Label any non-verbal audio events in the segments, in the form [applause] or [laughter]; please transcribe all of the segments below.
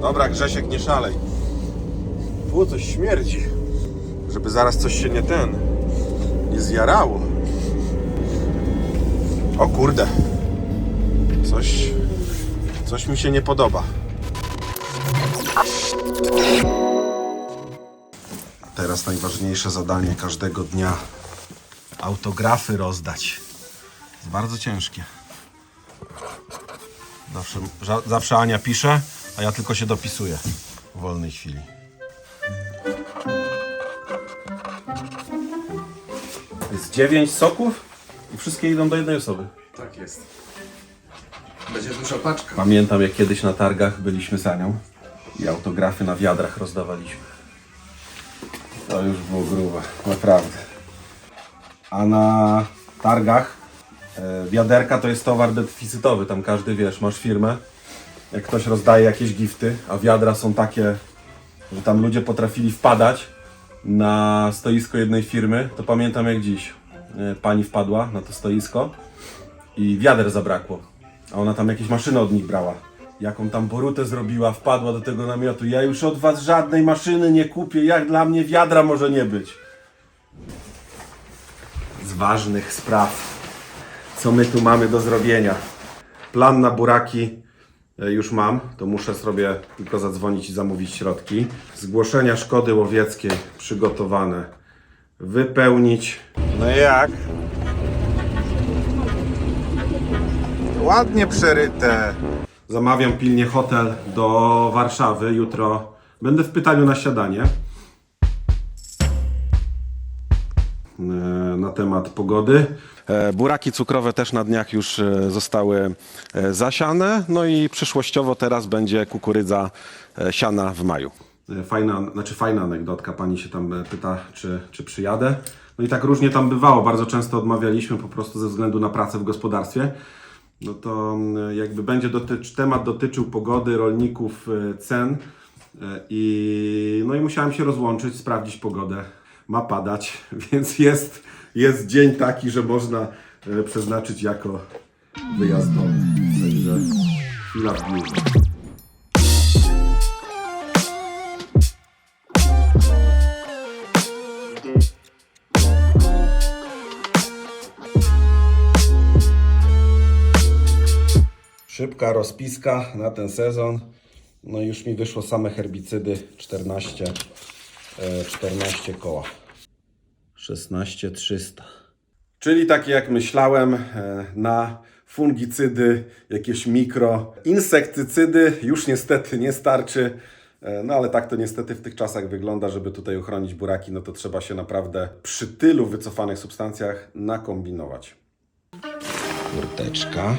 Dobra, Grzesiek, nie szalej. Było coś śmierdzi. Żeby zaraz coś się nie ten... Nie zjarało. O kurde. Coś... Coś mi się nie podoba. Teraz najważniejsze zadanie każdego dnia. Autografy rozdać. Jest bardzo ciężkie. Zawsze, zawsze Ania pisze, a ja tylko się dopisuję w wolnej chwili. Jest dziewięć soków i wszystkie idą do jednej osoby. Tak jest. Będzie duża paczka. Pamiętam jak kiedyś na targach byliśmy za nią i autografy na wiadrach rozdawaliśmy. To już było grube, naprawdę. A na targach e, wiaderka to jest towar deficytowy, tam każdy wiesz, masz firmę, jak ktoś rozdaje jakieś gifty, a wiadra są takie, że tam ludzie potrafili wpadać na stoisko jednej firmy, to pamiętam jak dziś. E, Pani wpadła na to stoisko i wiader zabrakło. A ona tam jakieś maszyny od nich brała. Jaką tam borutę zrobiła, wpadła do tego namiotu. Ja już od was żadnej maszyny nie kupię, jak dla mnie wiadra może nie być. Z ważnych spraw, co my tu mamy do zrobienia. Plan na buraki już mam, to muszę sobie tylko zadzwonić i zamówić środki. Zgłoszenia szkody łowieckiej przygotowane. Wypełnić. No jak? Ładnie przeryte. Zamawiam pilnie hotel do Warszawy. Jutro będę w pytaniu na siadanie. Na temat pogody. E, Buraki cukrowe też na dniach już e, zostały e, zasiane. No i przyszłościowo teraz będzie kukurydza e, siana w maju. E, Fajna, znaczy fajna anegdotka. Pani się tam e, pyta, czy, czy przyjadę. No i tak różnie tam bywało. Bardzo często odmawialiśmy po prostu ze względu na pracę w gospodarstwie. No to mm, jakby będzie dotycz, temat dotyczył pogody, rolników, e, cen e, i no i musiałem się rozłączyć, sprawdzić pogodę. Ma padać, [laughs] więc jest, jest dzień taki, że można e, przeznaczyć jako wyjazdowy. Także chwila w. Szybka rozpiska na ten sezon. No już mi wyszło same herbicydy 14, e, 14 koła. 16300. Czyli takie jak myślałem, e, na fungicydy, jakieś mikro, insektycydy już niestety nie starczy. E, No ale tak to niestety w tych czasach wygląda, żeby tutaj uchronić buraki, no to trzeba się naprawdę przy tylu wycofanych substancjach nakombinować. Kurteczka.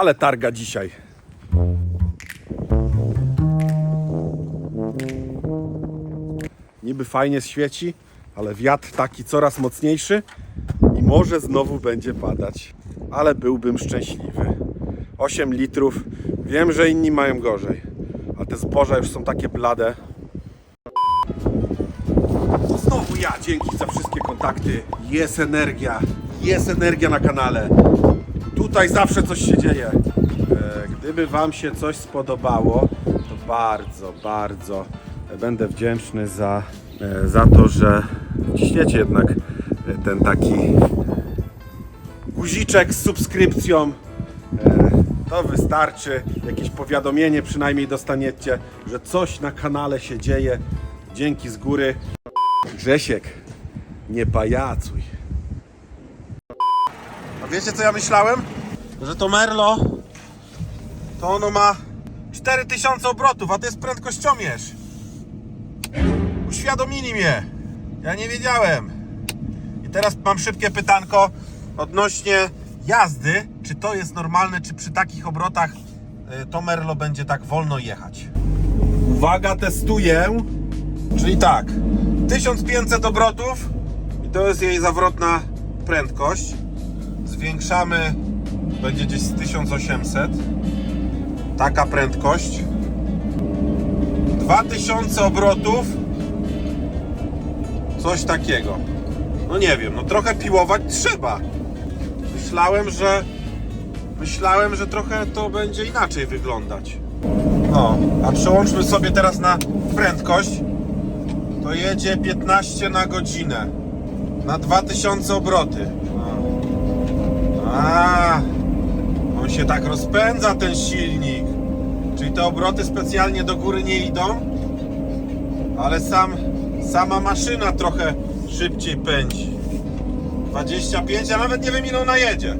Ale targa dzisiaj. Niby fajnie świeci, ale wiatr taki coraz mocniejszy i może znowu będzie padać. Ale byłbym szczęśliwy. 8 litrów. Wiem, że inni mają gorzej. A te zboża już są takie blade. Znowu ja, dzięki za wszystkie kontakty. Jest energia. Jest energia na kanale. Tutaj zawsze coś się dzieje. E, Gdyby Wam się coś spodobało, to bardzo, bardzo będę wdzięczny za, e, za to, że wciśniecie jednak e, ten taki guziczek z subskrypcją. To wystarczy. Jakieś powiadomienie przynajmniej dostaniecie, że coś na kanale się dzieje. Dzięki z góry. Grzesiek, nie pajacuj. A wiecie co ja myślałem? Że to Merlo to ono ma 4000 obrotów, a to jest prędkościomierz. Uświadomili mnie. Ja nie wiedziałem. I teraz mam szybkie pytanko odnośnie jazdy. Czy to jest normalne, czy przy takich obrotach y, to Merlo będzie tak wolno jechać? Uwaga, testuję. Czyli tak, 1500 obrotów i to jest jej zawrotna prędkość. Zwiększamy, będzie gdzieś z 1800. Taka prędkość. 2000 obrotów. Coś takiego. No nie wiem, no trochę piłować trzeba. Myślałem, że myślałem, że trochę to będzie inaczej wyglądać. No, a przełączmy sobie teraz na prędkość. To jedzie 15 na godzinę. Na 2000 obroty. A, on się tak rozpędza ten silnik. Czyli te obroty specjalnie do góry nie idą, ale sam, sama maszyna trochę szybciej pędzi. 25, a nawet nie wiem ile ona jedzie.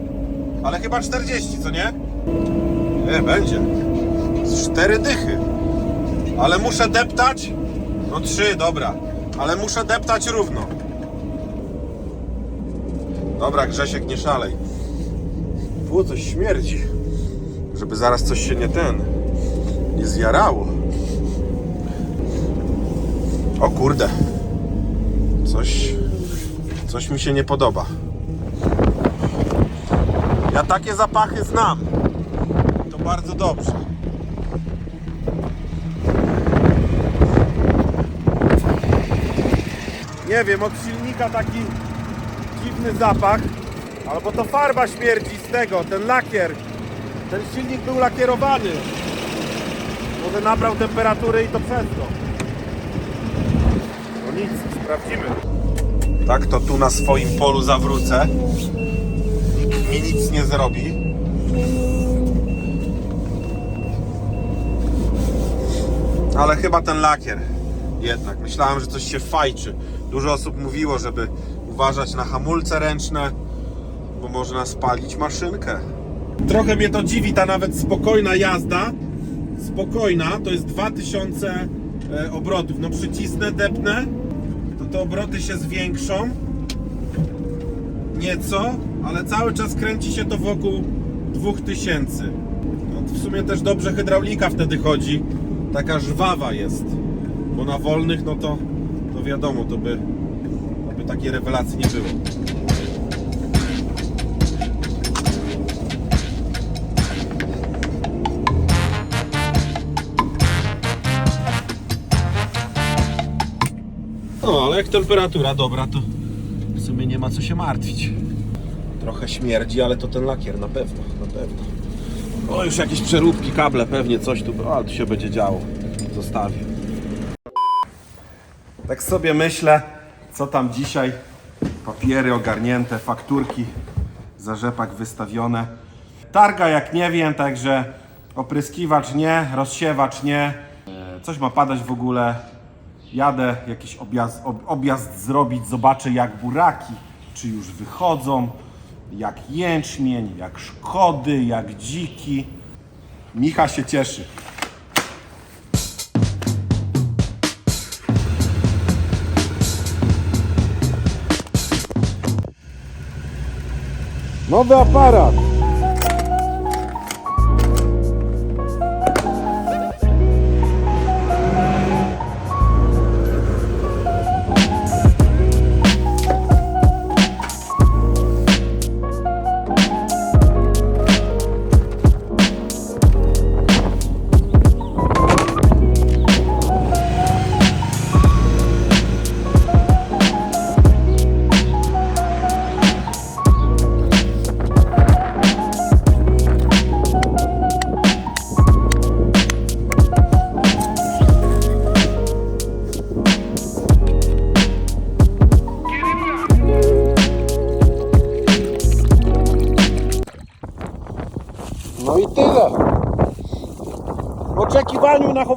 Ale chyba 40, co nie? Nie, będzie. Z cztery dychy. Ale muszę deptać. No trzy, dobra. Ale muszę deptać równo. Dobra, Grzesiek, nie szalej. Było coś śmierdzi. Żeby zaraz coś się nie ten. Nie zjarało. O kurde. Coś. Coś mi się nie podoba. Ja takie zapachy znam. To bardzo dobrze. Nie wiem, od silnika taki dziwny zapach. Albo to farba śmierdzi z tego, ten lakier. Ten silnik był lakierowany. Może nabrał temperatury i to przez to. No nic, sprawdzimy. Tak to tu na swoim polu zawrócę. Nikt mi nic nie zrobi. Ale chyba ten lakier jednak. Myślałem, że coś się fajczy. Dużo osób mówiło, żeby uważać na hamulce ręczne, można spalić maszynkę. Trochę mnie to dziwi ta nawet spokojna jazda. Spokojna, to jest 2000 e, obrotów. No przycisnę, depnę, to te obroty się zwiększą nieco, ale cały czas kręci się to wokół 2000. No, w sumie też dobrze hydraulika wtedy chodzi. Taka żwawa jest. Bo na wolnych, no to, to wiadomo, to by, to by takiej rewelacji nie było. No, ale jak temperatura dobra, to w sumie nie ma co się martwić. Trochę śmierdzi, ale to ten lakier na pewno, na pewno. O, już jakieś przeróbki, kable, pewnie coś tu, o, tu się będzie działo. Zostawię. Tak sobie myślę, co tam dzisiaj. Papiery ogarnięte, fakturki za rzepak wystawione. Targa jak nie wiem, także opryskiwacz nie, rozsiewacz nie. E, Coś ma padać w ogóle. Jadę jakiś objazd, ob, objazd zrobić, zobaczę jak buraki, czy już wychodzą, jak jęczmień, jak szkody, jak dziki. Micha się cieszy. Nowy aparat.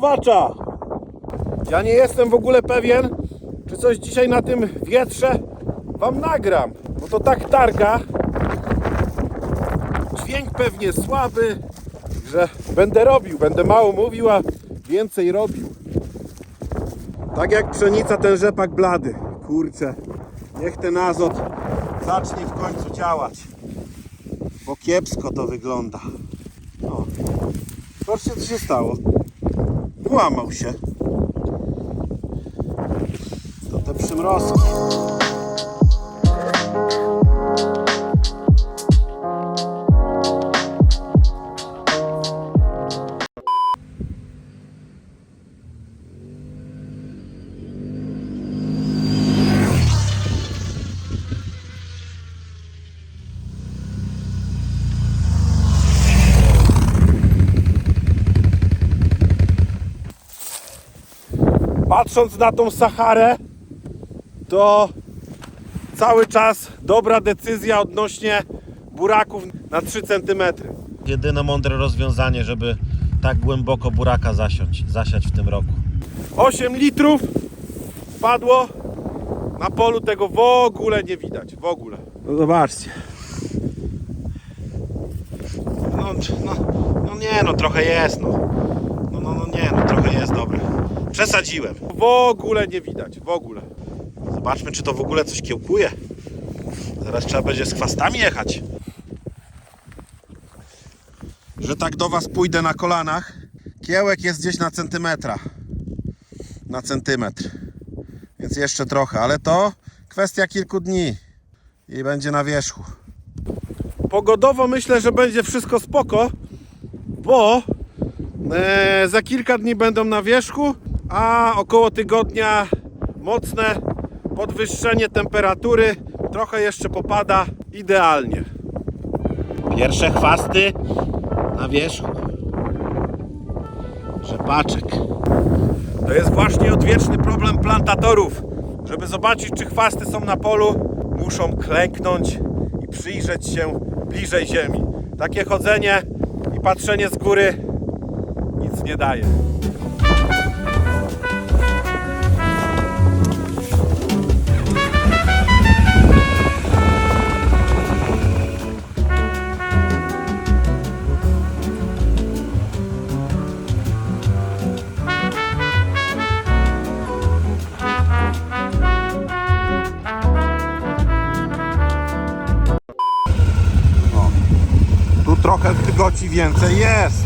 Chowacza. Ja nie jestem w ogóle pewien, czy coś dzisiaj na tym wietrze wam nagram. Bo to tak targa. Dźwięk pewnie słaby, że będę robił. Będę mało mówił, a więcej robił. Tak jak pszenica, ten rzepak blady. Kurczę, niech ten azot zacznie w końcu działać bo kiepsko to wygląda. O. Zobaczcie co się stało. Włamał się. To te przymrozki. Patrząc na tą Saharę, to cały czas dobra decyzja odnośnie buraków na 3 cm. Jedyne mądre rozwiązanie, żeby tak głęboko buraka zasiąć, zasiać w tym roku. 8 litrów padło na polu, tego w ogóle nie widać, w ogóle. No zobaczcie. No, no, no nie, no trochę jest, no. No, no, no nie, no trochę jest dobre. Przesadziłem. W ogóle nie widać, w ogóle. Zobaczmy, czy to w ogóle coś kiełkuje. Zaraz trzeba będzie z chwastami jechać. Że tak do Was pójdę na kolanach. Kiełek jest gdzieś na centymetra. Na centymetr. Więc jeszcze trochę, ale to kwestia kilku dni i będzie na wierzchu. Pogodowo myślę, że będzie wszystko spoko, bo e, za kilka dni będą na wierzchu, a około tygodnia mocne podwyższenie temperatury. Trochę jeszcze popada idealnie. Pierwsze chwasty na wierzchu. Rzepaczek. To jest właśnie odwieczny problem plantatorów. Żeby zobaczyć, czy chwasty są na polu, muszą klęknąć i przyjrzeć się bliżej ziemi. Takie chodzenie i patrzenie z góry nic nie daje. Trochę tygoci więcej jest.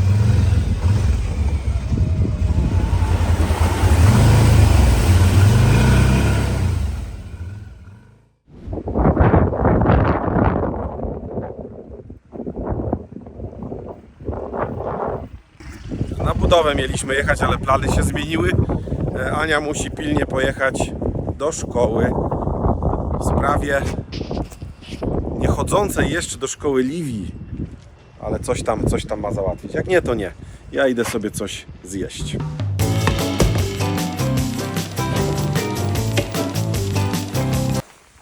Na budowę mieliśmy jechać, ale plany się zmieniły. E, Ania musi pilnie pojechać do szkoły w sprawie niechodzącej jeszcze do szkoły Liwii ale coś tam, coś tam ma załatwić. Jak nie, to nie. Ja idę sobie coś zjeść.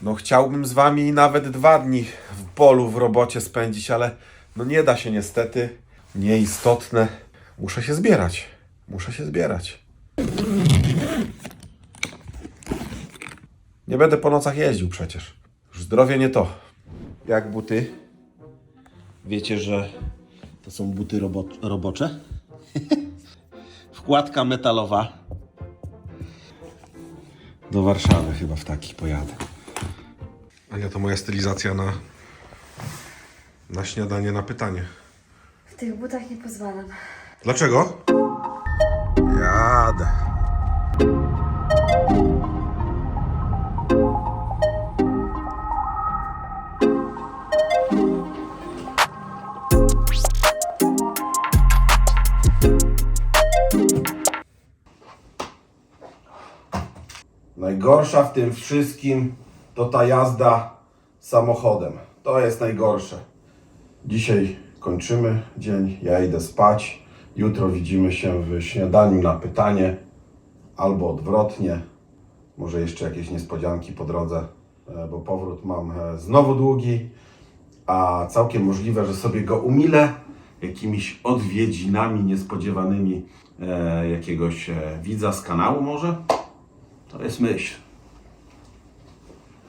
No chciałbym z wami nawet dwa dni w polu, w robocie spędzić, ale no nie da się niestety. Nieistotne. Muszę się zbierać. Muszę się zbierać. Nie będę po nocach jeździł przecież. Już zdrowie nie to. Jak buty? Wiecie, że to są buty robo robocze? [laughs] Wkładka metalowa. Do Warszawy chyba w takich pojadę. Ania, to moja stylizacja na, na śniadanie, na pytanie. W tych butach nie pozwalam. Dlaczego? Jadę. Najgorsza w tym wszystkim to ta jazda samochodem. To jest najgorsze. Dzisiaj kończymy dzień, ja idę spać. Jutro widzimy się w śniadaniu na pytanie, albo odwrotnie. Może jeszcze jakieś niespodzianki po drodze, e, bo powrót mam e, znowu długi, a całkiem możliwe, że sobie go umilę jakimiś odwiedzinami niespodziewanymi e, jakiegoś widza z kanału może. To jest myśl.